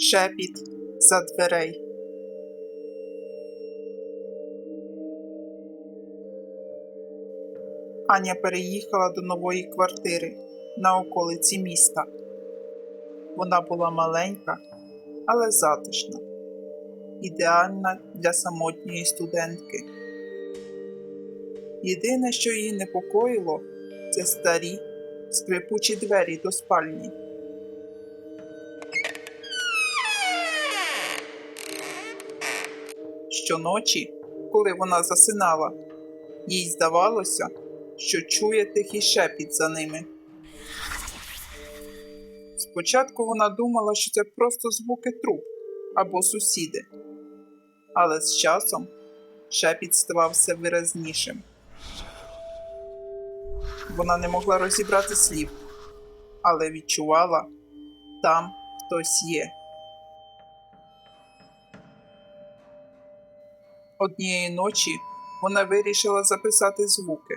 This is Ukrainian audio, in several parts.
шепіт за дверей. Аня переїхала до нової квартири на околиці міста. Вона була маленька, але затишна, ідеальна для самотньої студентки. Єдине, що її непокоїло, це старі скрипучі двері до спальні. Щоночі, коли вона засинала, їй здавалося, що чує тихий шепіт за ними. Спочатку вона думала, що це просто звуки труб або сусіди, але з часом шепіт ставав все виразнішим. Вона не могла розібрати слів, але відчувала там хтось є. Однієї ночі вона вирішила записати звуки.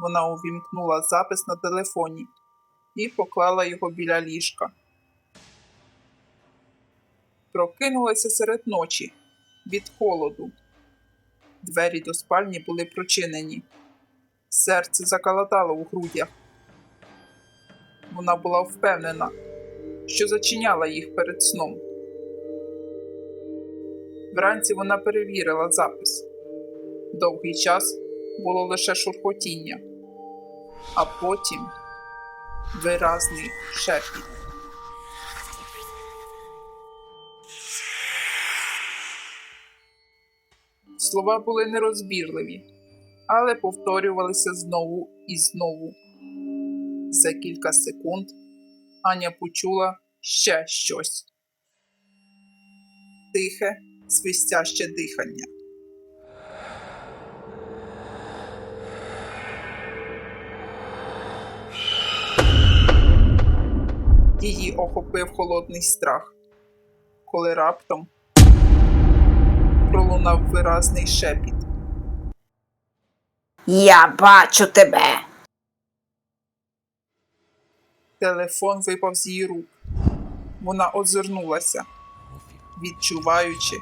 Вона увімкнула запис на телефоні і поклала його біля ліжка. Прокинулася серед ночі від холоду. Двері до спальні були прочинені. Серце заколотало у грудях. Вона була впевнена, що зачиняла їх перед сном. Вранці вона перевірила запис. Довгий час було лише шурхотіння, а потім виразний шепіт. Слова були нерозбірливі, але повторювалися знову і знову. За кілька секунд Аня почула ще щось тихе, свистяще дихання. Її охопив холодний страх, коли раптом пролунав виразний шепіт. Я бачу тебе. Телефон випав з її рук. Вона озирнулася, відчуваючи,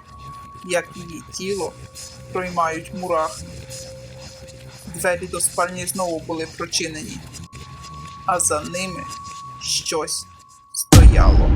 як її тіло проймають мурахи. Двері до спальні знову були прочинені, а за ними щось стояло.